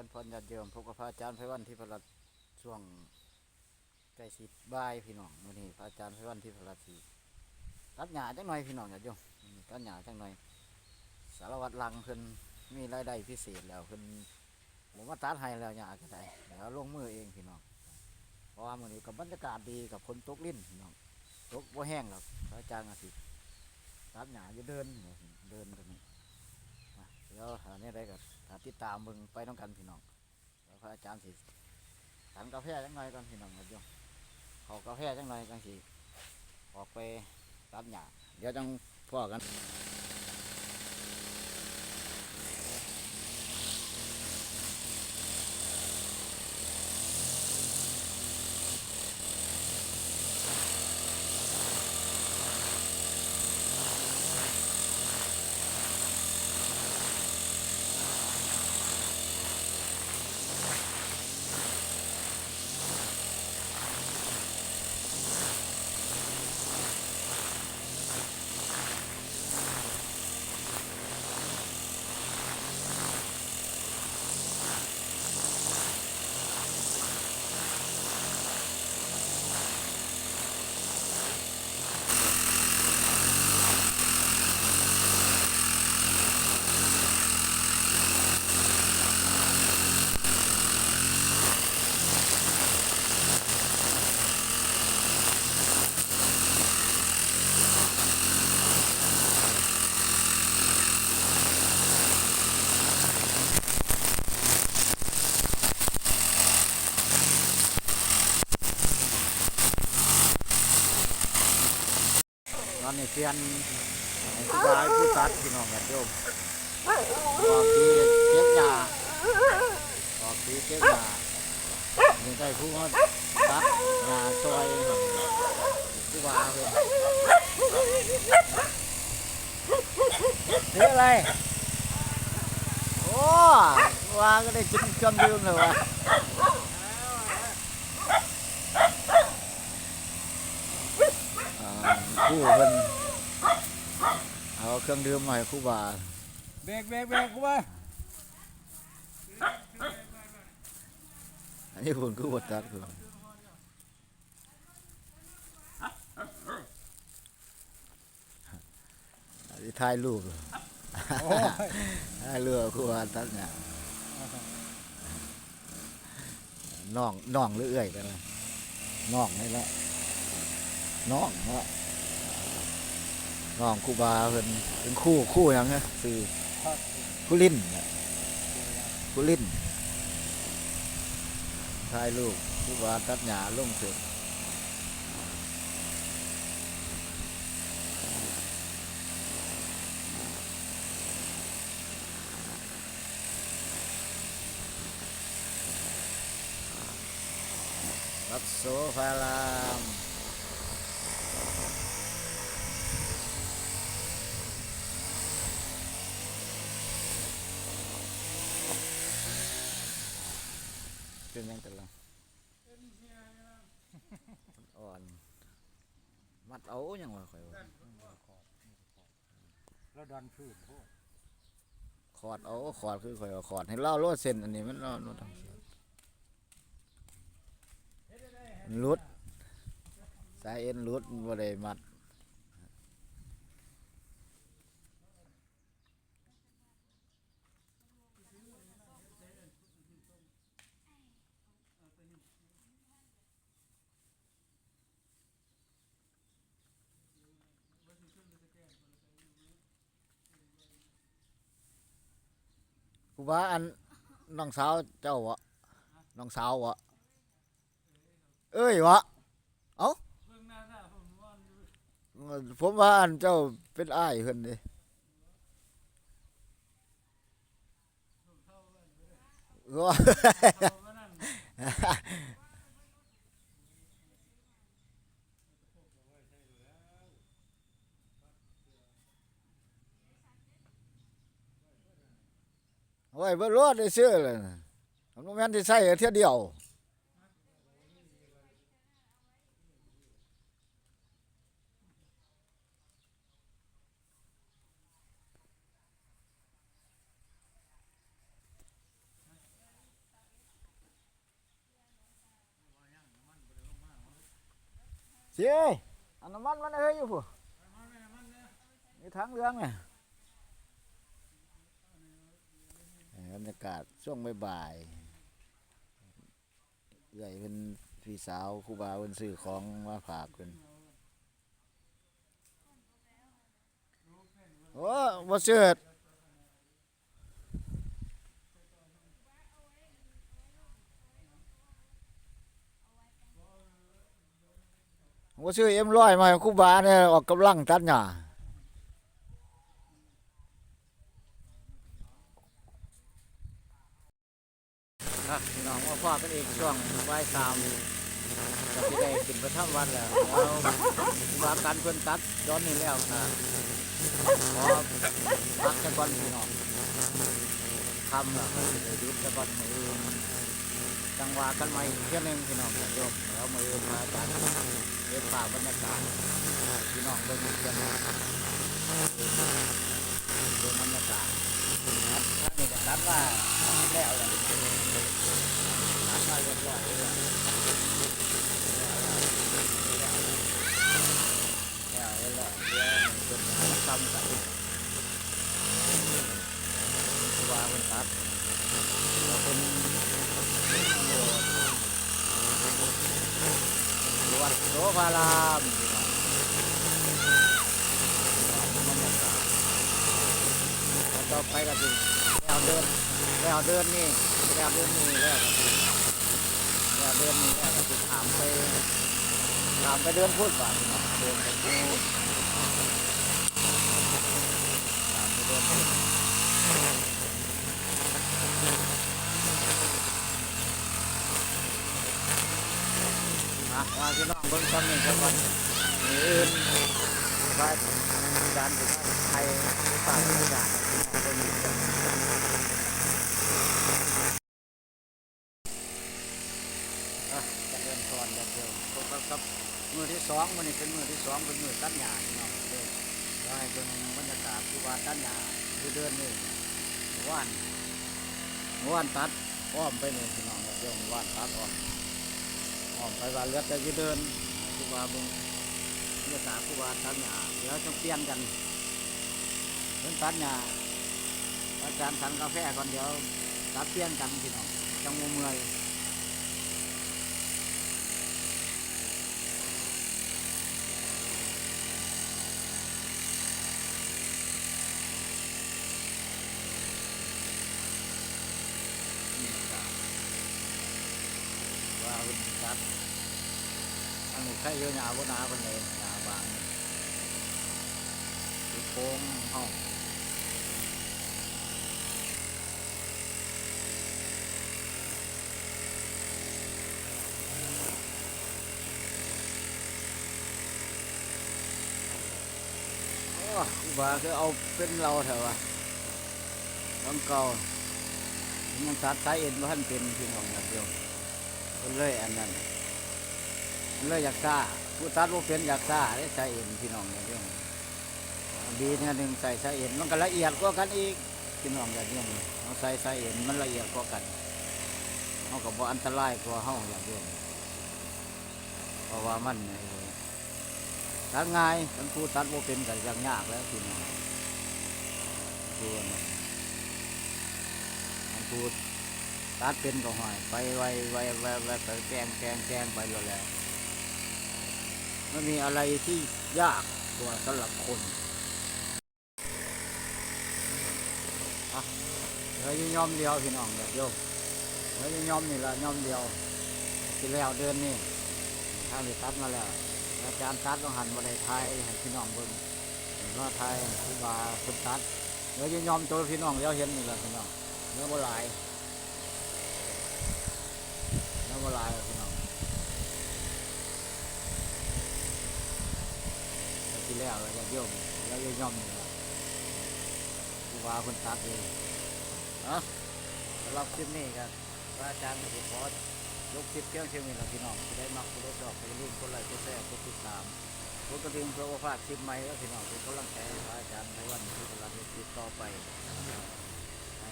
ริญพรญาติโยมพบกับพระอาจารย์ไพวันที่พระรัตช่วงใกล้สิบ่ายพี่น้องมื้อนี้พระอาจารย์ไพวันที่พระรัตน์สิตัดหญ้าจังหน่อยพี่น้องญาติโยมตัดหญ้าจังหน่อย สารวัตรลังเพิ่นมีรายได้พิเศษแล้วเพิ่นผมว่าตัดให้แล้วหญ้าก็ได้แล้วลงมือเองพี่น้องเพราะว่ามื้อนี้กับบรรยากาศดีกับฝนตกลิ้นพี่น้องตกบ่แห้งหรอกพระอาจารย์อาทิตย์ตัดหญ้าจะเดินเดินตรงนี้เดี๋ยวหาเนี่ยได้ก็ หาติดตามมึงไปต้องกันพี่น้องแล้วพระอาจารย์สิสันกาแฟจังหน่อยก่อนพี่น้องครับโยมขอกาแฟจังหน่อยจังสิออกไปรับหยาเดี๋ยวจังพ่อกัน ตอนนี้เปลี่ยนให้ผู้ชายผู้ตัดพี่น้องครับโยมออกทีเก็บยาออกทีเก็บยานี่ได้ผู้มาตัดยาซอยผู้ว่าเพิ่นเฮ้ยอะไรโอ้ว่าก็ได้กินเครื่องดื่มเลยวะอ่าผู้เพิ่น เอาเครื่องดื่มมาให้ครู่บาเบรกเบรกเบรกกูว่าอันนี้ผมก็บดตัดคืออันนี้ถ่ายรูปโอ้ยถ่ายเรือคือว่าตัดเนี่ยน้องน้องหรือเอื้อยกันนะน้องนี่แหละน้องเนาะ น้องครูบาเป็นเป็นคู่คู่หยังไงคือคู่ลิ้นน่ะคู่ลิ้นถ่ายรูปผู้ว่าตัดหญ้าลงเสร็จวัดโสภาราม เป็นยังกันล่ะอ่อน มัดเอาอย่างว่าข่อยว่าแล้วดันพื้นพวกขอดเอาขอดคือข่อยว่าขอดให้เล่าโลดเส้นอันนี้มันเล่าโลดทางเส้นมันหลุดสายเอ็นหลุดมันบ่ได้มัด กูว่าอันน้องสาวเจ้าวะน้องสาววะเอ้ยวะเอ้าผมว่าอันเจ้าเป็นอ้ายเพิ่นเดิว่ อยบ่รอดได้ซื้อล่ะมันบ่แม่นสิใช้เทื่อเดียวเจ้อันน้ำมันมันเฮ้ยอยู่ผู้มีทางเรื่องไง รรยากาศช่วงบ่ายๆใหญ่เป็นพี่สาวครูบาเป็นซื้อของมาฝากเป็นโอ้บ่เชิดบ่ซื้อเอ็มร้อยมาครูบาเนี่ยออกกำลังตัดหญ้าครับ พองว่าพ่อเป็นอีกช่วงบ่ายสามก็สิได้กินประทับวันแล้วเอาครูบากันเพิ่นตัดย้อนนี่แล้วครับขอพักสักก่อนพี่น้องทำแล้วก็สิได้หยุดสักก่อนมือจังหวะกันใหม่เที่ยหนึงพี่น้องโยมแล้วมือมาจัดเก็บภาพบรรยากาศพี่น้องเบิ่งกเที่ยหนึงเบิ่งบรรยากาศ นะครับท่านนี่ก็ตัดว่าแล้วแหละตัดมาเรียบร้อยแล้วแล้วแล้วแล้วเดี๋ยวเพิ่นมาทำกันครูบาเพิ่นตัดแล้วเพิ่นโอยู่วัดโสภารามพี่น้องบรรยากาศ แล้วต่อไปก็ถึงแล้วเดินแล้วเดินนี่แล้วเดินนี่แล้วก็ถึงแล้วเดินนี่แล้วก็ถึงถามไปถามไปเดินพูดบ้านพี่องเดินไปพูดถามไปเดินพูดอะว่าพี่น้องเบิ่งซ้ำหนี่สักวันมีอื่นว่าการถึงไทยฝากทุกอย่างพี่น้องเบิ่งอีกกันอะจะเดินก่อนจะเดินพบกับกับมือที่สอง มือนี้เป็นมือที่สองเป็นมือตัดหญ้าพี่น้องเด้ก็ให้เบิ่งบรรยากาศที่ว่าตัดหญ้าคือเดินนี่ว่านว่านตัดอ้อมไปนี่พี่น้องเดี๋ยวว่านตัดอ้อมอ้อกไปว่าเลือดจะเดินครูบาบึงเลือดตาครูบาตัดหญ้าเดี๋ยวต้องเปลี่ยนกันเพิ่นตัดหญ้าอาจารย์สันกาแฟก่อนเดี๋ยวตัดเปลี่ยนกันพี่น้องจังมเมื่อยนี่ครับว่าัดอันนี้ใครเยอะหนาบ่หนาคนเลยหนาบางคือโค้งห้องอ้ครูบาคือเอาเป็นเราเถอะวะน้องเก่ายังตัดสายเอ็นว่าท่านเป็นพี่น้องนะเดียว ก็เลยอันนั้นมันเลยอยากซ่าผู้ตัดว่าเป็นอยากซ่าได้ใส่เอ็นพี่น้องอย่างเดียวดีเนี่ยหนึ่งใส่ใส่เอ็นมันก็ละเอียดกว่ากันอีกพี่น้องอย่างเดียวเราใส่ใส่เอ็นมันละเอียดกว่ากันเขากับว่าอันตรายกว่าเฮาอย่างเดียวเพราะว่ามันไอ้ตัดง่ายทั้งผู้ตัดว่าเป็นก็ยังยากแล้วพี่น้องผู้นั้นทั้งผู้ ตัดเป็นก็หอยไปไวไวไวไวไปแกงแกงแกงไปแล้วแหละไม่มีอะไรที่ยากกว่าสำหรับคนอะเราจะยอมเดียวพี่น้องเดี๋ยวโยมเราจะยอมนี่ละยอมเดียวที่แล้วเดือนนี่ทางนี้ตัดมาแล้วอาจารย์ตัดต้องหันมาได้ทยให้พี่น้องเบิ่งเห็นว่าไทยครูบาคนตัดเดี๋ยวจะยอมตัวพี่น้องเดี๋ยวเห็นนี่ละพี่น้องเนื้อโบหลาย เนื้อโบหลายพี่น้องแต่ที่แล้วเราจะโยมแล้วจะย่อมนี่ล่ะครูบาคนตัดเองเนะสำหรับคลิปนี้กันพระอาจารย์ก็จะขอยกคลิปเที่ยงเชียงนี้เราพี่น้องจะได้มักผู้ได้ชอบไปรุ่นคนไลค์กดแชร์กดติดตามกดกระดิ่งเพื่อว่าพลาดคลิปใหม่แล้วพี่น้องเป็นกำลังใจพระอาจารย์ในวันที่กำลังจะติดต่อไป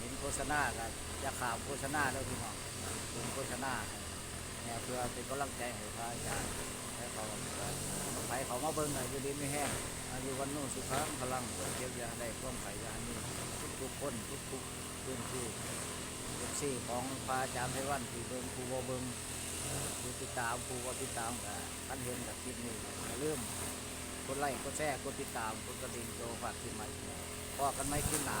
เห็นโฆษณากันอย่าข่าวโฆษณาแล้วพี่น้องเป็นโฆษณา เนี่ยเพื่อเป็นกำลังใจให้พระอาจารย์ให้เขาไปเขามาเบิ่งหน่อยอยู่ดีไม่แห้งอายุวันนู้นสุขังพลังเก็บยาได้ควมไขยานี้ทุกทุกคนทุกทุกพื้นที่ทุกสี่ของพระอาจารย์ไพวันที่เบิ่งผู้บ่เบิ่งผู้ติดตามผู้บ่ติดตามกับท่านเห็นกับคลิปนี้อย่าลืมกดไลค์กดแชร์กดติดตามกดกระดิ่งโตฝากที่ใหม่พอกันไหมขึ้นหนา